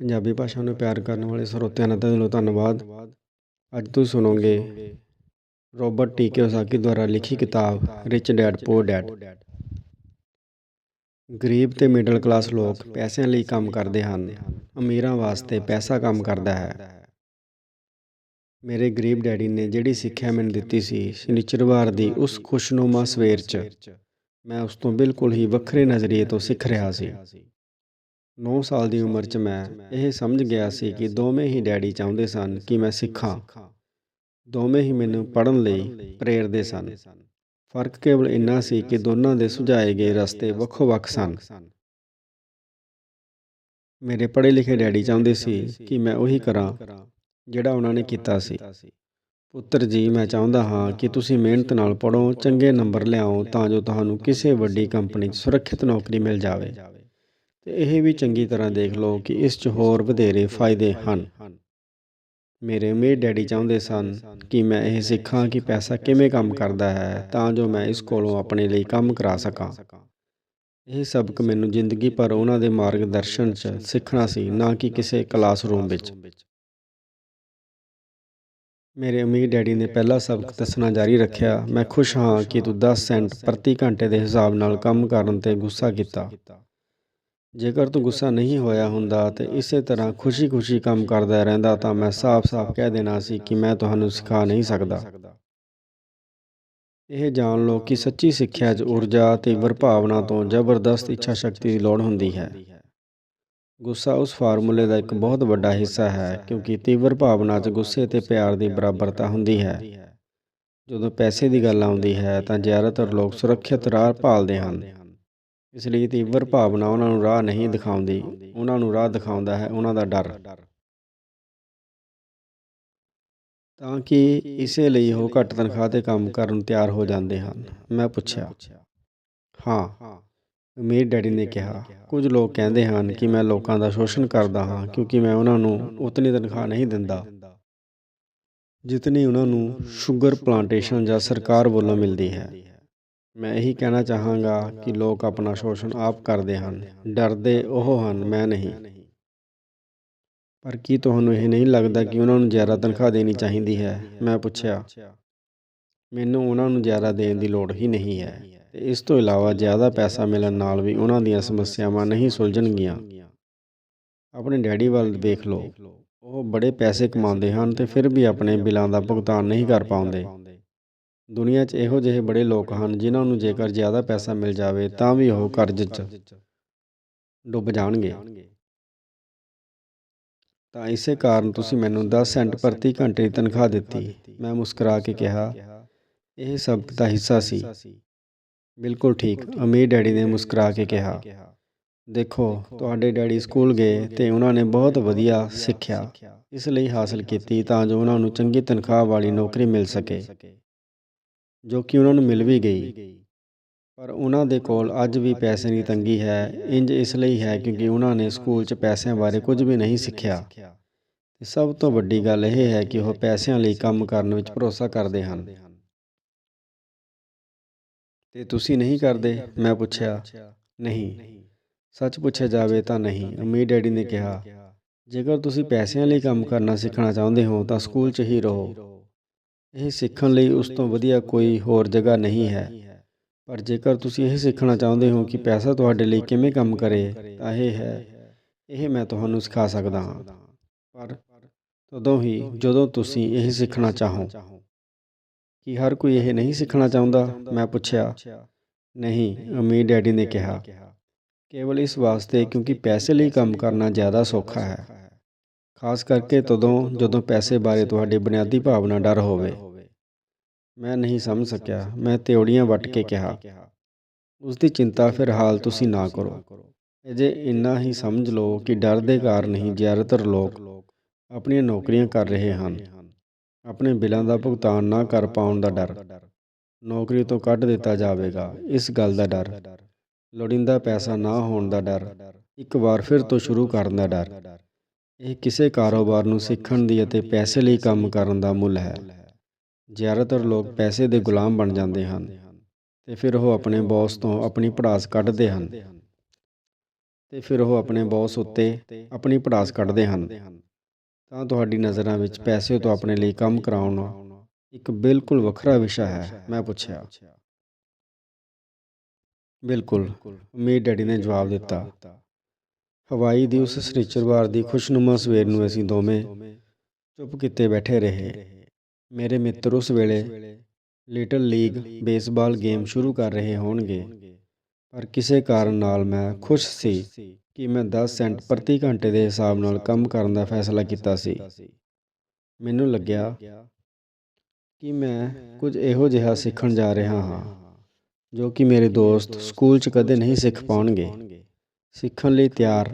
ਪੰਜਾਬੀ ਭਾਸ਼ਾ ਨੂੰ ਪਿਆਰ ਕਰਨ ਵਾਲੇ ਸਰੋਤਿਆਂ ਦਾ ਦਿਲੋਂ ਧੰਨਵਾਦ। ਅੱਜ ਤੁਸੀਂ ਸੁਣੋਗੇ ਰੋਬਰਟ ਟੀ. ਕਿਓਸਾਕੀ ਦੁਆਰਾ ਲਿਖੀ ਕਿਤਾਬ ਰਿਚ ਡੈਡ ਪੂਰ ਡੈਡ ਗਰੀਬ ਤੇ ਮਿਡਲ ਕਲਾਸ ਲੋਕ ਪੈਸਿਆਂ ਲਈ ਕੰਮ ਕਰਦੇ ਹਨ, ਅਮੀਰਾਂ ਵਾਸਤੇ ਪੈਸਾ ਕੰਮ ਕਰਦਾ ਹੈ। ਮੇਰੇ ਗਰੀਬ ਡੈਡੀ ਨੇ ਜਿਹੜੀ ਸਿੱਖਿਆ ਮੈਨੂੰ ਦਿੱਤੀ ਸੀ, ਸ਼ਨੀਚਰਵਾਰ ਦੀ ਉਸ ਖੁਸ਼ਨੁਮਾ ਸਵੇਰ 'ਚ, ਮੈਂ ਉਸ ਤੋਂ ਬਿਲਕੁਲ ਹੀ ਵੱਖਰੇ ਨਜ਼ਰੀਏ ਤੋਂ ਸਿੱਖ ਰਿਹਾ ਸੀ। 9 ਸਾਲ ਦੀ ਉਮਰ 'ਚ ਮੈਂ ਇਹ ਸਮਝ ਗਿਆ ਸੀ ਕਿ ਦੋਵੇਂ ਹੀ ਡੈਡੀ ਚਾਹੁੰਦੇ ਸਨ ਕਿ ਮੈਂ ਸਿੱਖਾਂ। ਦੋਵੇਂ ਹੀ ਮੈਨੂੰ ਪੜ੍ਹਨ ਲਈ ਪ੍ਰੇਰਦੇ ਸਨ। ਫ਼ਰਕ ਕੇਵਲ ਇੰਨਾ ਸੀ ਕਿ ਦੋਨਾਂ ਦੇ ਸੁਝਾਏ ਗਏ ਰਸਤੇ ਵੱਖੋ-ਵੱਖ ਸਨ। ਮੇਰੇ ਪੜ੍ਹੇ ਲਿਖੇ ਡੈਡੀ ਚਾਹੁੰਦੇ ਸੀ ਕਿ ਮੈਂ ਉਹੀ ਕਰਾਂ ਜਿਹੜਾ ਉਹਨਾਂ ਨੇ ਕੀਤਾ ਸੀ। ਪੁੱਤਰ ਜੀ, ਮੈਂ ਚਾਹੁੰਦਾ ਹਾਂ ਕਿ ਤੁਸੀਂ ਮਿਹਨਤ ਨਾਲ ਪੜ੍ਹੋ, ਚੰਗੇ ਨੰਬਰ ਲਿਆਓ ਤਾਂ ਜੋ ਤੁਹਾਨੂੰ ਕਿਸੇ ਵੱਡੀ ਕੰਪਨੀ 'ਚ ਸੁਰੱਖਿਅਤ ਨੌਕਰੀ ਮਿਲ ਜਾਵੇ। ਤੇ ਇਹ ਵੀ ਚੰਗੀ ਤਰ੍ਹਾਂ ਦੇਖ ਲਓ ਕਿ ਇਸ 'ਚ ਹੋਰ ਵਧੇਰੇ ਫਾਇਦੇ ਹਨ। ਮੇਰੇ ਮੇਰੇ ਡੈਡੀ ਚਾਹੁੰਦੇ ਸਨ ਕਿ ਮੈਂ ਇਹ ਸਿੱਖਾਂ ਕਿ ਪੈਸਾ ਕਿਵੇਂ ਕੰਮ ਕਰਦਾ ਹੈ ਤਾਂ ਜੋ ਮੈਂ ਇਸ ਕੋਲੋਂ ਆਪਣੇ ਲਈ ਕੰਮ ਕਰਾ ਸਕਾਂ। ਇਹ ਸਬਕ ਮੈਨੂੰ ਜ਼ਿੰਦਗੀ ਭਰ ਉਹਨਾਂ ਦੇ ਮਾਰਗਦਰਸ਼ਨ 'ਚ ਸਿੱਖਣਾ ਸੀ, ਨਾ ਕਿ ਕਿਸੇ ਕਲਾਸਰੂਮ ਵਿੱਚ। ਮੇਰੇ ਅਮੀਰ ਡੈਡੀ ਨੇ ਪਹਿਲਾ ਸਬਕ ਦੱਸਣਾ ਜਾਰੀ ਰੱਖਿਆ। ਮੈਂ ਖੁਸ਼ ਹਾਂ ਕਿ ਤੂੰ 10 ਸੈਂਟ ਪ੍ਰਤੀ ਘੰਟੇ ਦੇ ਹਿਸਾਬ ਨਾਲ ਕੰਮ ਕਰਨ ਤੇ ਗੁੱਸਾ ਕੀਤਾ। ਜੇਕਰ ਤੂੰ ਗੁੱਸਾ ਨਹੀਂ ਹੋਇਆ ਹੁੰਦਾ ਤੇ ਇਸੇ ਤਰ੍ਹਾਂ ਖੁਸ਼ੀ-ਖੁਸ਼ੀ ਕੰਮ ਕਰਦਾ ਰਹਿੰਦਾ ਤਾਂ ਮੈਂ ਸਾਫ਼-ਸਾਫ਼ ਕਹਿ ਦੇਣਾ ਸੀ ਕਿ ਮੈਂ ਤੁਹਾਨੂੰ ਸਿਖਾ ਨਹੀਂ ਸਕਦਾ। ਇਹ ਜਾਣ ਲਓ ਕਿ ਸੱਚੀ ਸਿੱਖਿਆ 'ਚ ਊਰਜਾ ਤੇ ਵਰਭਾਵਨਾ ਤੋਂ ਜ਼ਬਰਦਸਤ ਇੱਛਾ ਸ਼ਕਤੀ ਦੀ ਲੋੜ ਹੁੰਦੀ ਹੈ। ਗੁੱਸਾ ਉਸ ਫਾਰਮੂਲੇ ਦਾ ਇੱਕ ਬਹੁਤ ਵੱਡਾ ਹਿੱਸਾ ਹੈ ਕਿਉਂਕਿ ਤੀਵਰ ਭਾਵਨਾ 'ਚ ਗੁੱਸੇ ਤੇ ਪਿਆਰ ਦੀ ਬਰਾਬਰਤਾ ਹੁੰਦੀ ਹੈ। ਜਦੋਂ ਪੈਸੇ ਦੀ ਗੱਲ ਆਉਂਦੀ ਹੈ ਤਾਂ ਜ਼ਿਆਦਾਤਰ ਲੋਕ ਸੁਰੱਖਿਅਤ ਰਾਹ ਭਾਲਦੇ ਹਨ। ਇਸ ਲਈ ਤੀਵਰ ਭਾਵਨਾ ਉਹਨਾਂ ਨੂੰ ਰਾਹ ਨਹੀਂ ਦਿਖਾਉਂਦੀ। ਉਹਨਾਂ ਨੂੰ ਰਾਹ ਦਿਖਾਉਂਦਾ ਹੈ ਉਹਨਾਂ ਦਾ ਡਰ। ਤਾਂ ਕਿ ਇਸੇ ਲਈ ਉਹ ਘੱਟ ਤਨਖਾਹ ਤੇ ਕੰਮ ਕਰਨ ਨੂੰ ਤਿਆਰ ਹੋ ਜਾਂਦੇ ਹਨ। ਮੈਂ ਪੁੱਛਿਆ, ਹਾਂ। ਅਮੀਰ ਡੈਡੀ ਨੇ ਕਿਹਾ, ਕੁਝ ਲੋਕ ਕਹਿੰਦੇ ਹਨ ਕਿ ਮੈਂ ਲੋਕਾਂ ਦਾ ਸ਼ੋਸ਼ਣ ਕਰਦਾ ਹਾਂ ਕਿਉਂਕਿ ਮੈਂ ਉਹਨਾਂ ਨੂੰ ਉਤਨੀ ਤਨਖਾਹ ਨਹੀਂ ਦਿੰਦਾ। ਜਿਤਨੀ ਉਹਨਾਂ ਨੂੰ ਸ਼ੂਗਰ, ਪਲਾਂਟੇਸ਼ਨ ਜਾਂ ਸਰਕਾਰ ਵੱਲੋਂ ਮਿਲਦੀ ਹੈ। ਮੈਂ ਇਹੀ ਕਹਿਣਾ ਚਾਹਾਂਗਾ ਕਿ ਲੋਕ ਆਪਣਾ ਸ਼ੋਸ਼ਣ ਆਪ ਕਰਦੇ ਹਨ। ਡਰਦੇ ਉਹ ਹਨ, ਮੈਂ ਨਹੀਂ। ਪਰ ਕੀ ਤੁਹਾਨੂੰ ਇਹ ਨਹੀਂ ਲੱਗਦਾ ਕਿ ਉਹਨਾਂ ਨੂੰ ਜ਼ਿਆਦਾ ਤਨਖਾਹ ਦੇਣੀ ਚਾਹੀਦੀ ਹੈ? ਮੈਂ ਪੁੱਛਿਆ। ਮੈਨੂੰ ਉਹਨਾਂ ਨੂੰ ਜ਼ਿਆਦਾ ਦੇਣ ਦੀ ਲੋੜ ਹੀ ਨਹੀਂ ਹੈ। ਤੇ ਇਸ ਤੋਂ ਇਲਾਵਾ ਜ਼ਿਆਦਾ ਪੈਸਾ ਮਿਲਣ ਨਾਲ ਵੀ ਉਹਨਾਂ ਦੀਆਂ ਸਮੱਸਿਆਵਾਂ ਨਹੀਂ ਸੁਲਝਣਗੀਆਂ। ਆਪਣੇ ਡੈਡੀ ਵੱਲ ਵੇਖ ਲਓ। ਉਹ ਬੜੇ ਪੈਸੇ ਕਮਾਉਂਦੇ ਹਨ ਤੇ ਫਿਰ ਵੀ ਆਪਣੇ ਬਿੱਲਾਂ ਦਾ ਭੁਗਤਾਨ ਨਹੀਂ ਕਰ ਪਾਉਂਦੇ। ਦੁਨੀਆ 'ਚ ਇਹੋ ਜਿਹੇ ਬੜੇ ਲੋਕ ਹਨ ਜਿਨ੍ਹਾਂ ਨੂੰ ਜੇਕਰ ਜ਼ਿਆਦਾ ਪੈਸਾ ਮਿਲ ਜਾਵੇ ਤਾਂ ਵੀ ਉਹ ਕਰਜ਼ 'ਚ ਡੁੱਬ ਜਾਣਗੇ। ਤਾਂ ਇਸੇ ਕਾਰਨ ਤੁਸੀਂ ਮੈਨੂੰ 10 ਸੈਂਟ ਪ੍ਰਤੀ ਘੰਟੇ ਦੀ ਤਨਖਾਹ ਦਿੱਤੀ। ਮੈਂ ਮੁਸਕਰਾ ਕੇ ਕਿਹਾ, ਇਹ ਸਬਕ ਦਾ ਹਿੱਸਾ ਸੀ। ਬਿਲਕੁਲ ਠੀਕ, ਅਮੀਰ ਡੈਡੀ ਨੇ ਮੁਸਕਰਾ ਕੇ ਕਿਹਾ। ਦੇਖੋ, ਤੁਹਾਡੇ ਡੈਡੀ ਸਕੂਲ ਗਏ ਤੇ ਉਹਨਾਂ ਨੇ ਬਹੁਤ ਵਧੀਆ ਸਿੱਖਿਆ। ਇਸ ਲਈ ਹਾਸਲ ਕੀਤੀ ਤਾਂ ਜੋ ਉਹਨਾਂ ਨੂੰ ਚੰਗੀ ਤਨਖਾਹ ਵਾਲੀ ਨੌਕਰੀ ਮਿਲ ਸਕੇ। ਜੋ ਕਿ ਉਹਨਾਂ ਨੂੰ ਮਿਲ ਵੀ ਗਈ। ਪਰ ਉਹਨਾਂ ਦੇ ਕੋਲ ਅੱਜ ਵੀ ਪੈਸੇ ਦੀ ਤੰਗੀ ਹੈ। ਇੰਜ ਇਸ ਲਈ ਹੈ ਕਿਉਂਕਿ ਉਹਨਾਂ ਨੇ ਸਕੂਲ 'ਚ ਪੈਸਿਆਂ ਬਾਰੇ ਕੁਝ ਵੀ ਨਹੀਂ ਸਿੱਖਿਆ। ਤੇ ਸਭ ਤੋਂ ਵੱਡੀ ਗੱਲ ਇਹ ਹੈ ਕਿ ਉਹ ਪੈਸਿਆਂ ਲਈ ਕੰਮ ਕਰਨ ਵਿੱਚ ਭਰੋਸਾ ਕਰਦੇ ਹਨ। ਤੇ ਤੁਸੀਂ ਨਹੀਂ ਕਰਦੇ? ਮੈਂ ਪੁੱਛਿਆ। ਨਹੀਂ। ਸੱਚ ਪੁੱਛਿਆ ਜਾਵੇ ਤਾਂ ਨਹੀਂ। ਅਮੀਰ ਡੈਡੀ ਨੇ ਕਿਹਾ, ਜੇਕਰ ਤੁਸੀਂ ਪੈਸਿਆਂ ਲਈ ਕੰਮ ਕਰਨਾ ਸਿੱਖਣਾ ਚਾਹੁੰਦੇ ਹੋ ਤਾਂ ਸਕੂਲ 'ਚ ਹੀ ਰਹੋ। ਇਹ ਸਿੱਖਣ ਲਈ ਉਸ ਤੋਂ ਵਧੀਆ ਕੋਈ ਹੋਰ ਜਗ੍ਹਾ ਨਹੀਂ ਹੈ। ਪਰ ਜੇਕਰ ਤੁਸੀਂ ਇਹ ਸਿੱਖਣਾ ਚਾਹੁੰਦੇ ਹੋ ਕਿ ਪੈਸਾ ਤੁਹਾਡੇ ਲਈ ਕਿਵੇਂ ਕੰਮ ਕਰੇ, ਤਾਂ ਇਹ ਹੈ। ਇਹ ਮੈਂ ਤੁਹਾਨੂੰ ਸਿਖਾ ਸਕਦਾ ਹਾਂ। ਪਰ ਤਦੋਂ ਹੀ ਜਦੋਂ ਤੁਸੀਂ ਇਹ ਸਿੱਖਣਾ ਚਾਹੋ ਕਿ ਹਰ ਕੋਈ ਇਹ ਨਹੀਂ ਸਿੱਖਣਾ ਚਾਹੁੰਦਾ, ਮੈਂ ਪੁੱਛਿਆ, ਨਹੀਂ, ਅਮੀਰ ਡੈਡੀ ਨੇ ਕਿਹਾ। ਕੇਵਲ ਇਸ ਵਾਸਤੇ ਕਿਉਂਕਿ ਪੈਸੇ ਲਈ ਕੰਮ ਕਰਨਾ ਜ਼ਿਆਦਾ ਸੌਖਾ ਹੈ। ਖਾਸ ਕਰਕੇ ਤਦੋਂ ਜਦੋਂ ਪੈਸੇ ਬਾਰੇ ਤੁਹਾਡੀ ਬੁਨਿਆਦੀ ਭਾਵਨਾ ਡਰ ਹੋਵੇ। ਮੈਂ ਨਹੀਂ ਸਮਝ ਸਕਿਆ। ਮੈਂ ਤਿਉੜੀਆਂ ਵੱਟ ਕੇ ਕਿਹਾ। ਉਸ ਦੀ ਚਿੰਤਾ ਫਿਰ ਹਾਲ ਤੁਸੀਂ ਨਾ ਕਰੋ। ਅਜੇ ਇੰਨਾ ਹੀ ਸਮਝ ਲਓ ਕਿ ਡਰ ਦੇ ਕਾਰਨ ਹੀ ਜ਼ਿਆਦਾਤਰ ਲੋਕ ਆਪਣੀਆਂ ਨੌਕਰੀਆਂ ਕਰ ਰਹੇ ਹਨ। ਆਪਣੇ ਬਿੱਲਾਂ ਦਾ ਭੁਗਤਾਨ ਨਾ ਕਰ ਪਾਉਣ ਦਾ ਡਰ। ਨੌਕਰੀ ਤੋਂ ਕੱਢ ਦਿੱਤਾ ਜਾਵੇਗਾ। ਇਸ ਗੱਲ ਦਾ ਡਰ। ਲੋੜਿੰਦਾ ਪੈਸਾ ਨਾ ਹੋਣ ਦਾ ਡਰ। ਇੱਕ ਵਾਰ ਫਿਰ ਤੋਂ ਸ਼ੁਰੂ ਕਰਨ ਦਾ ਡਰ। ਇਹ ਕਿਸੇ ਕਾਰੋਬਾਰ ਨੂੰ ਸਿੱਖਣ ਦੀ ਅਤੇ ਪੈਸੇ ਲਈ ਕੰਮ ਕਰਨ ਦਾ ਮੁੱਲ ਹੈ। ਜ਼ਿਆਦਾਤਰ ਲੋਕ ਪੈਸੇ ਦੇ ਗੁਲਾਮ ਬਣ ਜਾਂਦੇ ਹਨ ਤੇ ਫਿਰ ਉਹ ਆਪਣੇ ਬੌਸ ਤੋਂ ਆਪਣੀ ਪੜਾਸ ਕੱਢਦੇ ਹਨ। ਤੇ ਫਿਰ ਉਹ ਆਪਣੇ ਬੌਸ ਉੱਤੇ ਆਪਣੀ ਪੜਾਸ ਕੱਢਦੇ ਹਨ। ਤਾਂ ਤੁਹਾਡੀ ਨਜ਼ਰਾਂ ਵਿੱਚ ਪੈਸੇ ਤੋਂ ਆਪਣੇ ਲਈ ਕੰਮ ਕਰਾਉਣਾ ਇੱਕ ਬਿਲਕੁਲ ਵੱਖਰਾ ਵਿਸ਼ਾ ਹੈ, ਮੈਂ ਪੁੱਛਿਆ। ਬਿਲਕੁਲ, ਉਮੀਦ ਡੈਡੀ ਨੇ ਜਵਾਬ ਦਿੱਤਾ। ਹਵਾਈ ਦੀ ਉਸ ਸ੍ਰਿਚਰਵਾਰ ਦੀ ਖੁਸ਼ਨੁਮਾ ਸਵੇਰ ਨੂੰ ਅਸੀਂ ਦੋਵੇਂ ਚੁੱਪ ਕੀਤੇ ਬੈਠੇ ਰਹੇ। ਮੇਰੇ ਮਿੱਤਰ ਉਸ ਵੇਲੇ ਲਿਟਲ ਲੀਗ ਬੇਸਬਾਲ ਗੇਮ ਸ਼ੁਰੂ ਕਰ ਰਹੇ ਹੋਣਗੇ। ਪਰ ਕਿਸੇ ਕਾਰਨ ਨਾਲ ਮੈਂ ਖੁਸ਼ ਸੀ ਕਿ ਮੈਂ 10 ਸੈਂਟ ਪ੍ਰਤੀ ਘੰਟੇ ਦੇ ਹਿਸਾਬ ਨਾਲ ਕੰਮ ਕਰਨ ਦਾ ਫੈਸਲਾ ਕੀਤਾ ਸੀ। ਮੈਨੂੰ ਲੱਗਿਆ ਕਿ ਮੈਂ ਕੁਝ ਇਹੋ ਜਿਹਾ ਸਿੱਖਣ ਜਾ ਰਿਹਾ ਹਾਂ, ਜੋ ਕਿ ਮੇਰੇ ਦੋਸਤ ਸਕੂਲ 'ਚ ਕਦੇ ਨਹੀਂ ਸਿੱਖ ਪਾਉਣਗੇ। ਸਿੱਖਣ ਲਈ ਤਿਆਰ।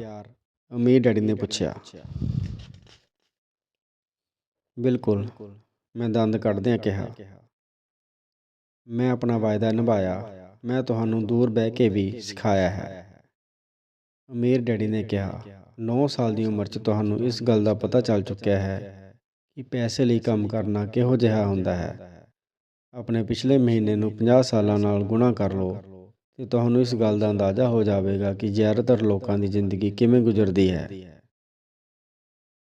ਅਮੀਰ ਡੈਡੀ ਨੇ ਪੁੱਛਿਆ। ਬਿਲਕੁਲ। ਮੈਂ ਦੰਦ ਕੱਢਦਿਆਂ ਕਿਹਾ। ਮੈਂ ਆਪਣਾ ਵਾਅਦਾ ਨਿਭਾਇਆ। ਮੈਂ ਤੁਹਾਨੂੰ ਦੂਰ ਬਹਿ ਕੇ ਵੀ ਸਿਖਾਇਆ ਹੈ। ਅਮੀਰ ਡੈਡੀ ਨੇ ਕਿਹਾ। 9 ਸਾਲ ਦੀ ਉਮਰ 'ਚ ਤੁਹਾਨੂੰ ਇਸ ਗੱਲ ਦਾ ਪਤਾ ਚੱਲ ਚੁੱਕਿਆ ਹੈ ਕਿ ਪੈਸੇ ਲਈ ਕੰਮ ਕਰਨਾ ਕਿਹੋ ਜਿਹਾ ਹੁੰਦਾ ਹੈ। ਆਪਣੇ ਪਿਛਲੇ ਮਹੀਨੇ ਨੂੰ 50 ਸਾਲਾਂ ਨਾਲ ਗੁਣਾ ਕਰ ਲਓ। ਤੇ ਤੁਹਾਨੂੰ ਇਸ ਗੱਲ ਦਾ ਅੰਦਾਜ਼ਾ ਹੋ ਜਾਵੇਗਾ ਕਿ ਜ਼ਿਆਦਾਤਰ ਲੋਕਾਂ ਦੀ ਜ਼ਿੰਦਗੀ ਕਿਵੇਂ ਗੁਜ਼ਰਦੀ ਹੈ।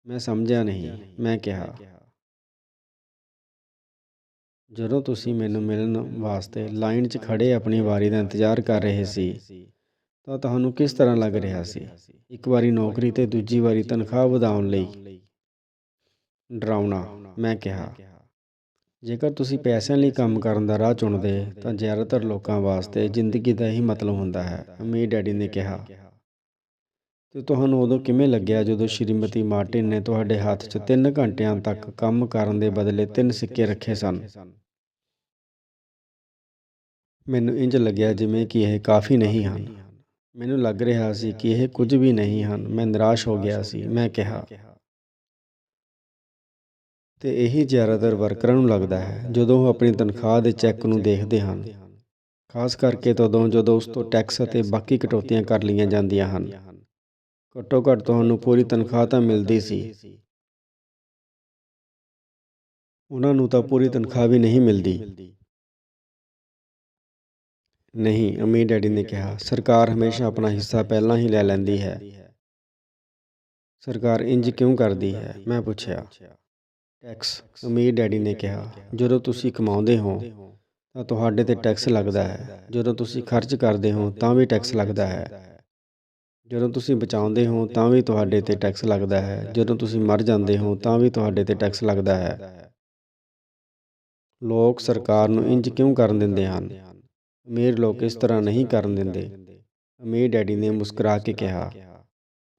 ਮੈਂ ਸਮਝਿਆ ਨਹੀਂ, ਮੈਂ ਕਿਹਾ। ਜਦੋਂ ਤੁਸੀਂ ਮੈਨੂੰ ਮਿਲਣ ਵਾਸਤੇ ਲਾਈਨ 'ਚ ਖੜੇ ਆਪਣੀ ਵਾਰੀ ਦਾ ਇੰਤਜ਼ਾਰ ਕਰ ਰਹੇ ਸੀ, ਤਾਂ ਤੁਹਾਨੂੰ ਕਿਸ ਤਰ੍ਹਾਂ ਲੱਗ ਰਿਹਾ ਸੀ? ਇੱਕ ਵਾਰੀ ਨੌਕਰੀ ਤੇ ਦੂਜੀ ਵਾਰੀ ਤਨਖਾਹ ਵਧਾਉਣ ਲਈ? ਡਰਾਉਣਾ, ਮੈਂ ਕਿਹਾ। ਜੇਕਰ ਤੁਸੀਂ ਪੈਸਿਆਂ ਲਈ ਕੰਮ ਕਰਨ ਦਾ ਰਾਹ ਚੁਣਦੇ, ਤਾਂ ਜ਼ਿਆਦਾਤਰ ਲੋਕਾਂ ਵਾਸਤੇ ਜ਼ਿੰਦਗੀ ਦਾ ਹੀ ਮਤਲਬ ਹੁੰਦਾ ਹੈ ਅਮੀਰ ਡੈਡੀ ਨੇ ਕਿਹਾ। ਤੇ ਤੁਹਾਨੂੰ ਉਦੋਂ ਕਿਵੇਂ ਲੱਗਿਆ ਜਦੋਂ ਸ਼੍ਰੀਮਤੀ ਮਾਰਟਿਨ ਨੇ ਤੁਹਾਡੇ ਹੱਥ 'ਚ 3 ਘੰਟਿਆਂ ਤੱਕ ਕੰਮ ਕਰਨ ਦੇ ਬਦਲੇ 3 ਸਿੱਕੇ ਰੱਖੇ ਸਨ? ਮੈਨੂੰ ਇੰਜ ਲੱਗਿਆ ਜਿਵੇਂ ਕਿ ਇਹ ਕਾਫੀ ਨਹੀਂ ਹਨ। ਮੈਨੂੰ ਲੱਗ ਰਿਹਾ ਸੀ ਕਿ ਇਹ ਕੁਝ ਵੀ ਨਹੀਂ ਹਨ। ਮੈਂ ਨਿਰਾਸ਼ ਹੋ ਗਿਆ ਸੀ। ਮੈਂ ਕਿਹਾ ਤੇ ਇਹੀ ਜ਼ਿਆਦਾਤਰ ਵਰਕਰਾਂ ਨੂੰ ਲੱਗਦਾ ਹੈ, ਜਦੋਂ ਉਹ ਆਪਣੀ ਤਨਖਾਹ ਦੇ ਚੈੱਕ ਨੂੰ ਦੇਖਦੇ ਹਨ। ਖਾਸ ਕਰਕੇ ਤਦੋਂ ਜਦੋਂ ਉਸ ਤੋਂ ਟੈਕਸ ਅਤੇ ਬਾਕੀ ਕਟੌਤੀਆਂ ਕਰ ਲਈਆਂ ਜਾਂਦੀਆਂ ਹਨ। ਘੱਟੋ ਘੱਟ ਤੁਹਾਨੂੰ ਪੂਰੀ ਤਨਖਾਹ ਤਾਂ ਮਿਲਦੀ ਸੀ। ਉਹਨਾਂ ਨੂੰ ਤਾਂ ਪੂਰੀ ਤਨਖਾਹ ਵੀ ਨਹੀਂ ਮਿਲਦੀ। ਨਹੀਂ ਅਮੀਰ ਡੈਡੀ ਨੇ ਕਿਹਾ, ਸਰਕਾਰ ਹਮੇਸ਼ਾ ਆਪਣਾ ਹਿੱਸਾ ਪਹਿਲਾਂ ਹੀ ਲੈ ਲੈਂਦੀ ਹੈ। ਸਰਕਾਰ ਇੰਜ ਕਿਉਂ ਕਰਦੀ ਹੈ? ਮੈਂ ਪੁੱਛਿਆ। ਟੈਕਸ ਅਮੀਰ ਡੈਡੀ ਨੇ ਕਿਹਾ, ਜਦੋਂ ਤੁਸੀਂ ਕਮਾਉਂਦੇ ਹੋ, ਤਾਂ ਤੁਹਾਡੇ ਤੇ ਟੈਕਸ ਲੱਗਦਾ ਹੈ। ਜਦੋਂ ਤੁਸੀਂ ਖਰਚ ਕਰਦੇ ਹੋ, ਤਾਂ ਵੀ ਟੈਕਸ ਲੱਗਦਾ ਹੈ। ਜਦੋਂ ਤੁਸੀਂ ਬਚਾਉਂਦੇ ਹੋ, ਤਾਂ ਵੀ ਤੁਹਾਡੇ ਤੇ ਟੈਕਸ ਲੱਗਦਾ ਹੈ। ਜਦੋਂ ਤੁਸੀਂ ਮਰ ਜਾਂਦੇ ਹੋ, ਤਾਂ ਵੀ ਤੁਹਾਡੇ ਤੇ ਟੈਕਸ ਲੱਗਦਾ ਹੈ। ਲੋਕ ਸਰਕਾਰ ਨੂੰ ਇੰਜ ਕਿਉਂ ਕਰਨ ਦਿੰਦੇ ਹਨ? ਅਮੀਰ ਲੋਕ ਇਸ ਤਰ੍ਹਾਂ ਨਹੀਂ ਕਰਨ ਦਿੰਦੇ। ਅਮੀਰ ਡੈਡੀ ਨੇ ਮੁਸਕਰਾ ਕੇ ਕਿਹਾ,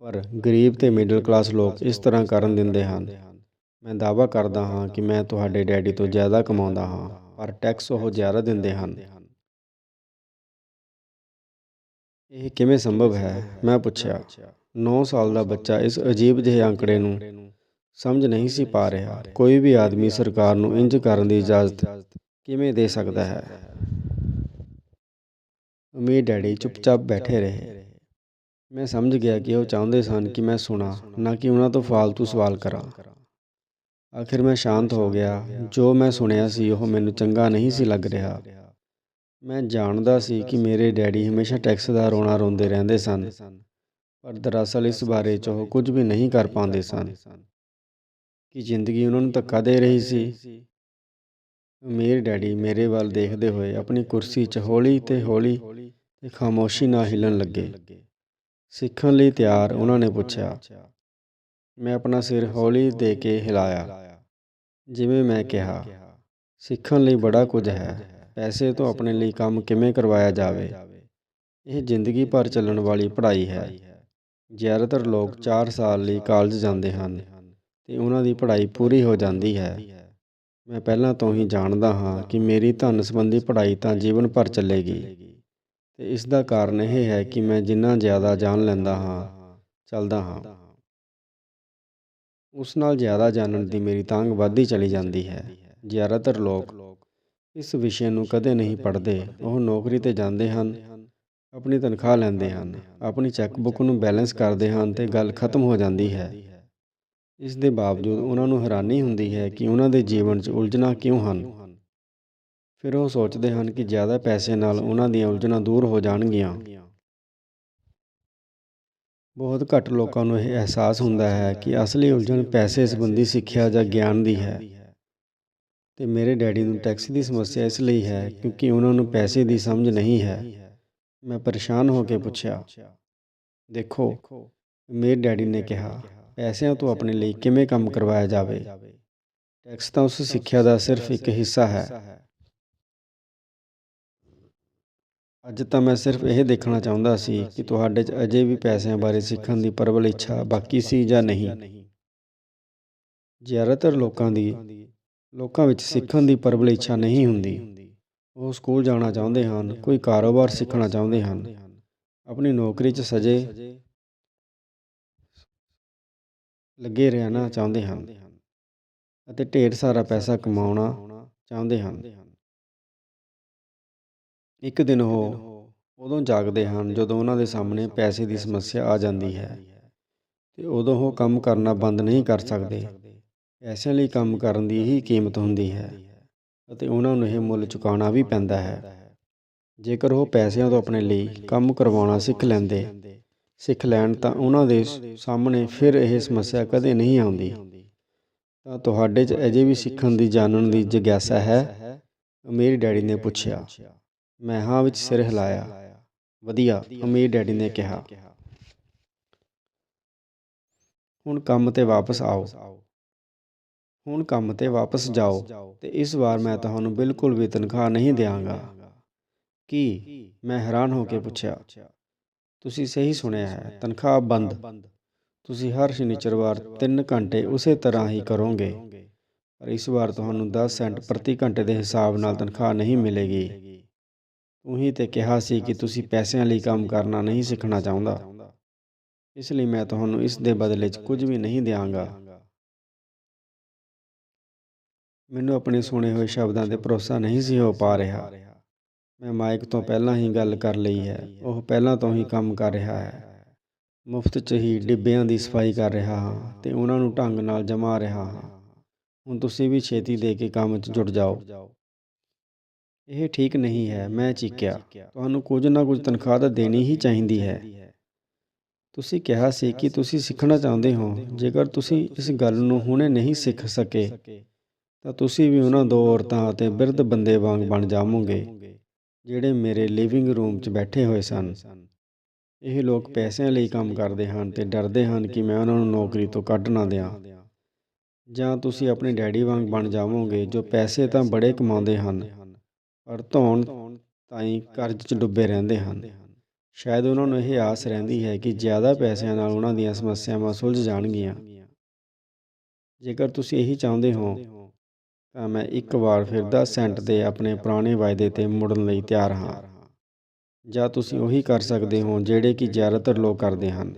ਪਰ ਗਰੀਬ ਤੇ ਮਿਡਲ ਕਲਾਸ ਲੋਕ ਇਸ ਤਰ੍ਹਾਂ ਕਰਨ ਦਿੰਦੇ ਹਨ। ਮੈਂ ਦਾਅਵਾ ਕਰਦਾ ਹਾਂ ਕਿ ਮੈਂ ਤੁਹਾਡੇ ਡੈਡੀ ਤੋਂ ਜ਼ਿਆਦਾ ਕਮਾਉਂਦਾ ਹਾਂ, ਪਰ ਟੈਕਸ ਉਹ ਜ਼ਿਆਦਾ ਦਿੰਦੇ ਹਨ। ਇਹ ਕਿਵੇਂ ਸੰਭਵ ਹੈ? ਮੈਂ ਪੁੱਛਿਆ। 9 ਸਾਲ ਦਾ ਬੱਚਾ ਇਸ ਅਜੀਬ ਜਿਹੇ ਅੰਕੜੇ ਨੂੰ ਸਮਝ ਨਹੀਂ ਸੀ ਪਾ ਰਿਹਾ। ਕੋਈ ਵੀ ਆਦਮੀ ਸਰਕਾਰ ਨੂੰ ਇੰਜ ਕਰਨ ਦੀ ਇਜਾਜ਼ਤ ਕਿਵੇਂ ਦੇ ਸਕਦਾ ਹੈ? ਅਮੀਰ ਡੈਡੀ ਚੁੱਪਚਾਪ ਬੈਠੇ ਰਹੇ। ਮੈਂ ਸਮਝ ਗਿਆ ਕਿ ਉਹ ਚਾਹੁੰਦੇ ਸਨ ਕਿ ਮੈਂ ਸੁਣਾ, ਨਾ ਕਿ ਉਹਨਾਂ ਤੋਂ ਫालतू ਸਵਾਲ ਕਰਾਂ। ਆਖਿਰ ਮੈਂ ਸ਼ਾਂਤ ਹੋ ਗਿਆ। ਜੋ ਮੈਂ ਸੁਣਿਆ ਸੀ, ਉਹ ਮੈਨੂੰ ਚੰਗਾ ਨਹੀਂ ਸੀ ਲੱਗ ਰਿਹਾ। ਮੈਂ ਜਾਣਦਾ ਸੀ ਕਿ ਮੇਰੇ ਡੈਡੀ ਹਮੇਸ਼ਾ ਟੈਕਸ ਦਾ ਰੋਣਾ ਰੋਂਦੇ ਰਹਿੰਦੇ ਸਨ। ਪਰ ਦਰਅਸਲ ਇਸ ਬਾਰੇ 'ਚ ਉਹ ਕੁਝ ਵੀ ਨਹੀਂ ਕਰ ਪਾਉਂਦੇ ਸਨ। ਕਿ ਜ਼ਿੰਦਗੀ ਉਹਨਾਂ ਨੂੰ ਧੱਕਾ ਦੇ ਰਹੀ ਸੀ। ਮੇਰੇ ਡੈਡੀ ਮੇਰੇ ਵੱਲ ਦੇਖਦੇ ਹੋਏ ਆਪਣੀ ਕੁਰਸੀ 'ਚ ਹੌਲੀ ਤੇ ਹੌਲੀ ਤੇ ਖਾਮੋਸ਼ੀ ਨਾਲ ਹਿੱਲਣ ਲੱਗੇ। ਸਿੱਖਣ ਲਈ ਤਿਆਰ ਉਹਨਾਂ ਨੇ ਪੁੱਛਿਆ ਮੈਂ ਆਪਣਾ ਸਿਰ ਹੌਲੀ ਦੇ ਕੇ ਹਿਲਾਇਆ। ਜਿਵੇਂ ਮੈਂ ਕਿਹਾ, ਸਿੱਖਣ ਲਈ ਬੜਾ ਕੁਝ ਹੈ। ਪੈਸੇ ਤੋਂ ਆਪਣੇ ਲਈ ਕੰਮ ਕਿਵੇਂ ਕਰਵਾਇਆ ਜਾਵੇ? ਇਹ ਜ਼ਿੰਦਗੀ ਭਰ ਚੱਲਣ ਵਾਲੀ ਪੜ੍ਹਾਈ ਹੈ। ਜ਼ਿਆਦਾਤਰ ਲੋਕ 4 ਸਾਲ ਲਈ ਕਾਲਜ ਜਾਂਦੇ ਹਨ ਤੇ ਉਹਨਾਂ ਦੀ ਪੜ੍ਹਾਈ ਪੂਰੀ ਹੋ ਜਾਂਦੀ ਹੈ। ਮੈਂ ਪਹਿਲਾਂ ਤੋਂ ਹੀ ਜਾਣਦਾ ਹਾਂ ਕਿ ਮੇਰੀ ਧਨ ਸੰਬੰਧੀ ਪੜ੍ਹਾਈ ਤਾਂ ਜੀਵਨ ਭਰ ਚੱਲੇਗੀ। ਤੇ ਇਸ ਦਾ ਕਾਰਨ ਇਹ ਹੈ ਕਿ ਮੈਂ ਜਿੰਨਾ ਜ਼ਿਆਦਾ ਜਾਣ ਲੈਂਦਾ ਹਾਂ, ਚੱਲਦਾ ਹਾਂ। ਉਸ ਨਾਲ ਜ਼ਿਆਦਾ ਜਾਣਨ ਦੀ ਮੇਰੀ ਤਾਂਘ ਵੱਧਦੀ ਚਲੀ ਜਾਂਦੀ ਹੈ। ਜ਼ਿਆਦਾਤਰ ਲੋਕ ਇਸ ਵਿਸ਼ੇ ਨੂੰ ਕਦੇ ਨਹੀਂ ਪੜ੍ਹਦੇ। ਉਹ ਨੌਕਰੀ ਤੇ ਜਾਂਦੇ ਹਨ, ਆਪਣੀ ਤਨਖਾਹ ਲੈਂਦੇ ਹਨ, ਆਪਣੀ ਚੈੱਕਬੁੱਕ ਨੂੰ ਬੈਲੈਂਸ ਕਰਦੇ ਹਨ ਤੇ ਗੱਲ ਖਤਮ ਹੋ ਜਾਂਦੀ ਹੈ। ਇਸ ਦੇ ਬਾਵਜੂਦ ਉਹਨਾਂ ਨੂੰ ਹੈਰਾਨੀ ਹੁੰਦੀ ਹੈ ਕਿ ਉਹਨਾਂ ਦੇ ਜੀਵਨ 'ਚ ਉਲਝਣਾਂ ਕਿਉਂ ਹਨ? ਫਿਰ ਉਹ ਸੋਚਦੇ ਹਨ ਕਿ ਜ਼ਿਆਦਾ ਪੈਸੇ ਨਾਲ ਉਹਨਾਂ ਦੀਆਂ ਉਲਝਣਾਂ ਦੂਰ ਹੋ ਜਾਣਗੀਆਂ। ਬਹੁਤ ਘੱਟ ਲੋਕਾਂ ਨੂੰ ਇਹ ਅਹਿਸਾਸ ਹੁੰਦਾ ਹੈ ਕਿ ਅਸਲੀ ਉਲਝਣ ਪੈਸੇ ਸੰਬੰਧੀ ਸਿੱਖਿਆ ਜਾਂ ਗਿਆਨ ਦੀ ਹੈ। ਤੇ ਮੇਰੇ ਡੈਡੀ ਨੂੰ ਟੈਕਸੀ ਦੀ ਸਮੱਸਿਆ ਇਸ ਲਈ ਹੈ ਕਿਉਂਕਿ ਉਹਨਾਂ ਨੂੰ ਪੈਸੇ ਦੀ ਸਮਝ ਨਹੀਂ ਹੈ। ਮੈਂ ਪਰੇਸ਼ਾਨ ਹੋ ਕੇ ਪੁੱਛਿਆ, ਦੇਖੋ, ਮੇਰੇ ਡੈਡੀ ਨੇ ਕਿਹਾ, ਪੈਸਿਆਂ ਤੋਂ ਆਪਣੇ ਲਈ ਕਿਵੇਂ ਕੰਮ ਕਰਵਾਇਆ ਜਾਵੇ? ਟੈਕਸ ਤਾਂ ਉਸ ਸਿੱਖਿਆ ਦਾ ਸਿਰਫ ਇੱਕ ਹਿੱਸਾ ਹੈ। ਅੱਜ ਤਾਂ ਮੈਂ ਸਿਰਫ ਇਹ ਦੇਖਣਾ ਚਾਹੁੰਦਾ ਸੀ ਕਿ ਤੁਹਾਡੇ 'ਚ ਅਜੇ ਵੀ ਪੈਸਿਆਂ ਬਾਰੇ ਸਿੱਖਣ ਦੀ ਪ੍ਰਬਲ ਇੱਛਾ ਬਾਕੀ ਸੀ ਜਾਂ ਨਹੀਂ। ਜ਼ਿਆਦਾਤਰ ਲੋਕਾਂ ਦੀ ਲੋਕਾਂ ਵਿੱਚ ਸਿੱਖਣ ਦੀ ਪ੍ਰਬਲ ਇੱਛਾ ਨਹੀਂ ਹੁੰਦੀ। ਉਹ ਸਕੂਲ ਜਾਣਾ ਚਾਹੁੰਦੇ ਹਨ, ਕੋਈ ਕਾਰੋਬਾਰ ਸਿੱਖਣਾ ਚਾਹੁੰਦੇ ਹਨ। ਆਪਣੀ ਨੌਕਰੀ 'ਚ ਸਜੇ ਲੱਗੇ ਰਹਿਣਾ ਚਾਹੁੰਦੇ ਹਨ ਅਤੇ ਢੇਰ ਸਾਰਾ ਪੈਸਾ ਕਮਾਉਣਾ ਚਾਹੁੰਦੇ ਹਨ। ਇੱਕ ਦਿਨ ਉਹ ਉਦੋਂ ਜਾਗਦੇ ਹਨ ਜਦੋਂ ਉਹਨਾਂ ਦੇ ਸਾਹਮਣੇ ਪੈਸੇ ਦੀ ਸਮੱਸਿਆ ਆ ਜਾਂਦੀ ਹੈ ਤੇ ਉਦੋਂ ਉਹ ਕੰਮ ਕਰਨਾ ਬੰਦ ਨਹੀਂ ਕਰ ਸਕਦੇ। ਪੈਸਿਆਂ ਲਈ ਕੰਮ ਕਰਨ ਦੀ ਹੀ ਕੀਮਤ ਹੁੰਦੀ ਹੈ ਅਤੇ ਉਹਨਾਂ ਨੂੰ ਇਹ ਮੁੱਲ ਚੁਕਾਉਣਾ ਵੀ ਪੈਂਦਾ ਹੈ। ਜੇਕਰ ਉਹ ਪੈਸਿਆਂ ਤੋਂ ਆਪਣੇ ਲਈ ਕੰਮ ਕਰਵਾਉਣਾ ਸਿੱਖ ਲੈਂਦੇ, ਸਿੱਖ ਲੈਣ ਤਾਂ ਉਹਨਾਂ ਦੇ ਸਾਹਮਣੇ ਫਿਰ ਇਹ ਸਮੱਸਿਆ ਕਦੇ ਨਹੀਂ ਆਉਂਦੀ। ਤਾਂ ਤੁਹਾਡੇ 'ਚ ਅਜੇ ਵੀ ਸਿੱਖਣ ਦੀ ਜਾਣਨ ਦੀ ਜਿਗਿਆਸਾ ਹੈ? ਅਮੀਰ ਡੈਡੀ ਨੇ ਪੁੱਛਿਆ। ਮੈਂ ਹਾਂ ਵਿੱਚ ਸਿਰ ਹਿਲਾਇਆ। ਵਧੀਆ, ਅਮੀਰ ਡੈਡੀ ਨੇ ਕਿਹਾ। ਹੁਣ ਕੰਮ ਤੇ ਵਾਪਸ ਆਓ। ਹੁਣ ਕੰਮ ਤੇ ਵਾਪਸ ਜਾਓ ਤੇ ਇਸ ਵਾਰ ਮੈਂ ਤੁਹਾਨੂੰ ਬਿਲਕੁਲ ਵੀ ਤਨਖਾਹ ਨਹੀਂ ਦੇਵਾਂਗਾ ਕੀ ਮੈਂ ਹੈਰਾਨ ਹੋ ਕੇ ਪੁੱਛਿਆ। ਤੁਸੀਂ ਸਹੀ ਸੁਣਿਆ ਹੈ, ਤਨਖਾਹ ਬੰਦ। ਤੁਸੀਂ ਹਰ ਸ਼ਨੀਚਰਵਾਰ 3 ਘੰਟੇ ਉਸੇ ਤਰ੍ਹਾਂ ਹੀ ਕਰੋਗੇ। ਪਰ ਇਸ ਵਾਰ ਤੁਹਾਨੂੰ 10 ਸੈਂਟ ਪ੍ਰਤੀ ਘੰਟੇ ਦੇ ਹਿਸਾਬ ਨਾਲ ਤਨਖਾਹ ਨਹੀਂ ਮਿਲੇਗੀ। ਤੂੰ ਹੀ ਤੇ ਕਿਹਾ ਸੀ ਕਿ ਤੁਸੀਂ ਪੈਸਿਆਂ ਲਈ ਕੰਮ ਕਰਨਾ ਨਹੀਂ ਸਿੱਖਣਾ ਚਾਹੁੰਦਾ। ਇਸ ਲਈ ਮੈਂ ਤੁਹਾਨੂੰ ਇਸ ਦੇ ਬਦਲੇ 'ਚ ਕੁਝ ਵੀ ਨਹੀਂ ਦਿਆਂਗਾ। ਮੈਨੂੰ ਆਪਣੇ ਸੁਣੇ ਹੋਏ ਸ਼ਬਦਾਂ ਤੇ ਭਰੋਸਾ ਨਹੀਂ ਸੀ ਹੋ ਪਾ ਰਿਹਾ। ਮੈਂ ਮਾਈਕ ਤੋਂ ਪਹਿਲਾਂ ਹੀ ਗੱਲ ਕਰ ਲਈ ਹੈ। ਉਹ ਪਹਿਲਾਂ ਤੋਂ ਹੀ ਕੰਮ ਕਰ ਰਿਹਾ ਹੈ। ਮੁਫਤ 'ਚ ਹੀ ਡਿੱਬਿਆਂ ਦੀ ਸਫ਼ਾਈ ਕਰ ਰਿਹਾ ਹਾਂ ਤੇ ਉਹਨਾਂ ਨੂੰ ਢੰਗ ਨਾਲ ਜਮਾ ਰਿਹਾ ਹਾਂ। ਹੁਣ ਤੁਸੀਂ ਵੀ ਛੇਤੀ ਦੇ ਕੇ ਕੰਮ 'ਚ ਜੁੜ ਜਾਓ। ਇਹ ਠੀਕ ਨਹੀਂ ਹੈ ਮੈਂ ਚੀਕਿਆ। ਤੁਹਾਨੂੰ ਕੁਝ ਨਾ ਕੁਝ ਤਨਖਾਹ ਤਾਂ ਦੇਣੀ ਹੀ ਚਾਹੀਦੀ ਹੈ। ਤੁਸੀਂ ਕਿਹਾ ਸੀ ਕਿ ਤੁਸੀਂ ਸਿੱਖਣਾ ਚਾਹੁੰਦੇ ਹੋ। ਜੇਕਰ ਤੁਸੀਂ ਇਸ ਗੱਲ ਨੂੰ ਹੁਣੇ ਨਹੀਂ ਸਿੱਖ ਸਕੇ ਤਾਂ ਤੁਸੀਂ ਵੀ ਉਹਨਾਂ ਦੋ ਔਰਤਾਂ ਅਤੇ ਬਿਰਧ ਬੰਦੇ ਵਾਂਗ ਬਣ ਜਾਵੋਗੇ ਜਿਹੜੇ ਮੇਰੇ ਲਿਵਿੰਗ ਰੂਮ 'ਚ ਬੈਠੇ ਹੋਏ ਸਨ। ਇਹ ਲੋਕ ਪੈਸਿਆਂ ਲਈ ਕੰਮ ਕਰਦੇ ਹਨ ਤੇ ਡਰਦੇ ਹਨ ਕਿ ਮੈਂ ਉਹਨਾਂ ਨੂੰ ਨੌਕਰੀ ਤੋਂ ਕੱਢ ਨਾ ਦਿਆਂ। ਜਾਂ ਤੁਸੀਂ ਆਪਣੇ ਡੈਡੀ ਵਾਂਗ ਬਣ ਜਾਵੋਗੇ ਜੋ ਪੈਸੇ ਤਾਂ ਬੜੇ ਕਮਾਉਂਦੇ ਹਨ। ਪਰ ਧੌਣ ਤਾਈਂ ਕਰਜ਼ 'ਚ ਡੁੱਬੇ ਰਹਿੰਦੇ ਹਨ। ਸ਼ਾਇਦ ਉਹਨਾਂ ਨੂੰ ਇਹ ਆਸ ਰਹਿੰਦੀ ਹੈ ਕਿ ਜ਼ਿਆਦਾ ਪੈਸਿਆਂ ਨਾਲ ਉਹਨਾਂ ਦੀਆਂ ਸਮੱਸਿਆਵਾਂ ਸੁਲਝ ਜਾਣਗੀਆਂ। ਜੇਕਰ ਤੁਸੀਂ ਇਹੀ ਚਾਹੁੰਦੇ ਹੋ, ਤਾਂ ਮੈਂ ਇੱਕ ਵਾਰ ਫਿਰ 10 ਸੈਂਟ ਦੇ ਆਪਣੇ ਪੁਰਾਣੇ ਵਾਅਦੇ ਤੇ ਮੁੜਨ ਲਈ ਤਿਆਰ ਹਾਂ। ਜਾਂ ਤੁਸੀਂ ਉਹੀ ਕਰ ਸਕਦੇ ਹੋ ਜਿਹੜੇ ਕਿ ਜ਼ਿਆਦਾਤਰ ਲੋਕ ਕਰਦੇ ਹਨ।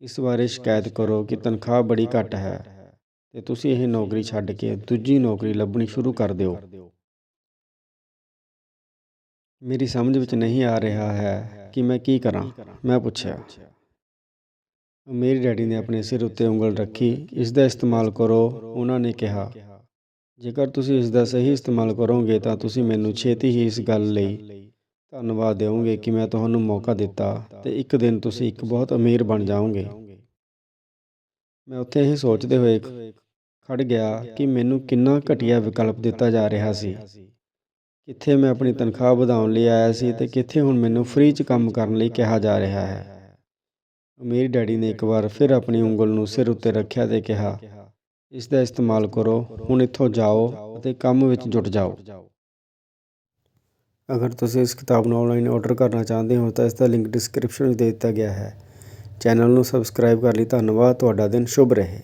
ਇਸ ਬਾਰੇ ਸ਼ਿਕਾਇਤ ਕਰੋ ਕਿ ਤਨਖਾਹ ਬੜੀ ਘੱਟ ਹੈ ਤੇ ਤੁਸੀਂ ਇਹ ਨੌਕਰੀ ਛੱਡ ਕੇ ਦੂਜੀ ਨੌਕਰੀ ਲੱਭਣੀ ਸ਼ੁਰੂ ਕਰ ਦਿਓ। ਮੇਰੀ ਸਮਝ ਵਿੱਚ ਨਹੀਂ ਆ ਰਿਹਾ ਹੈ ਕਿ ਮੈਂ ਕੀ ਕਰਾਂ। ਮੈਂ ਪੁੱਛਿਆ। ਮੇਰੇ ਡੈਡੀ ਨੇ ਆਪਣੇ ਸਿਰ ਉੱਤੇ ਉਂਗਲ ਰੱਖੀ। ਇਸ ਦਾ ਇਸਤੇਮਾਲ ਕਰੋ, ਉਹਨਾਂ ਨੇ ਕਿਹਾ। ਜੇਕਰ ਤੁਸੀਂ ਇਸ ਦਾ ਸਹੀ ਇਸਤੇਮਾਲ ਕਰੋਗੇ ਤਾਂ ਤੁਸੀਂ ਮੈਨੂੰ ਛੇਤੀ ਹੀ ਇਸ ਗੱਲ ਲਈ ਧੰਨਵਾਦ ਦਿਓਗੇ ਕਿ ਮੈਂ ਤੁਹਾਨੂੰ ਮੌਕਾ ਦਿੱਤਾ ਤੇ ਇੱਕ ਦਿਨ ਤੁਸੀਂ ਇੱਕ ਬਹੁਤ ਅਮੀਰ ਬਣ ਜਾਓਗੇ। ਮੈਂ ਉੱਥੇ ਹੀ ਸੋਚਦੇ ਹੋਏ ਖੜ ਗਿਆ ਕਿ ਮੈਨੂੰ ਕਿੰਨਾ ਘਟੀਆ ਵਿਕਲਪ ਦਿੱਤਾ ਜਾ ਰਿਹਾ ਸੀ। ਕਿੱਥੇ ਮੈਂ ਆਪਣੀ ਤਨਖਾਹ ਵਧਾਉਣ ਲਈ ਆਇਆ ਸੀ ਤੇ ਕਿੱਥੇ ਹੁਣ ਮੈਨੂੰ ਫ੍ਰੀ 'ਚ ਕੰਮ ਕਰਨ ਲਈ ਕਿਹਾ ਜਾ ਰਿਹਾ ਹੈ। ਅਮੀਰ ਡੈਡੀ ਨੇ ਇੱਕ ਵਾਰ ਫਿਰ ਆਪਣੀ ਉਂਗਲ ਨੂੰ ਸਿਰ ਉੱਤੇ ਰੱਖਿਆ ਤੇ ਕਿਹਾ ਇਸ ਦਾ ਇਸਤੇਮਾਲ ਕਰੋ, ਹੁਣ ਇੱਥੋਂ ਜਾਓ ਅਤੇ ਕੰਮ ਵਿੱਚ ਜੁਟ ਜਾਓ। ਅਗਰ ਤੁਸੀਂ ਇਸ ਕਿਤਾਬ ਨੂੰ ਆਨਲਾਈਨ ਆਰਡਰ ਕਰਨਾ ਚਾਹੁੰਦੇ ਹੋ ਤਾਂ ਇਸ ਦਾ ਲਿੰਕ ਡਿਸਕ੍ਰਿਪਸ਼ਨ ਵਿੱਚ ਦੇ ਦਿੱਤਾ ਗਿਆ ਹੈ। ਚੈਨਲ ਨੂੰ ਸਬਸਕ੍ਰਾਈਬ ਕਰ ਲਈ। ਧੰਨਵਾਦ। ਤੁਹਾਡਾ ਦਿਨ ਸ਼ੁਭ ਰਹੇ।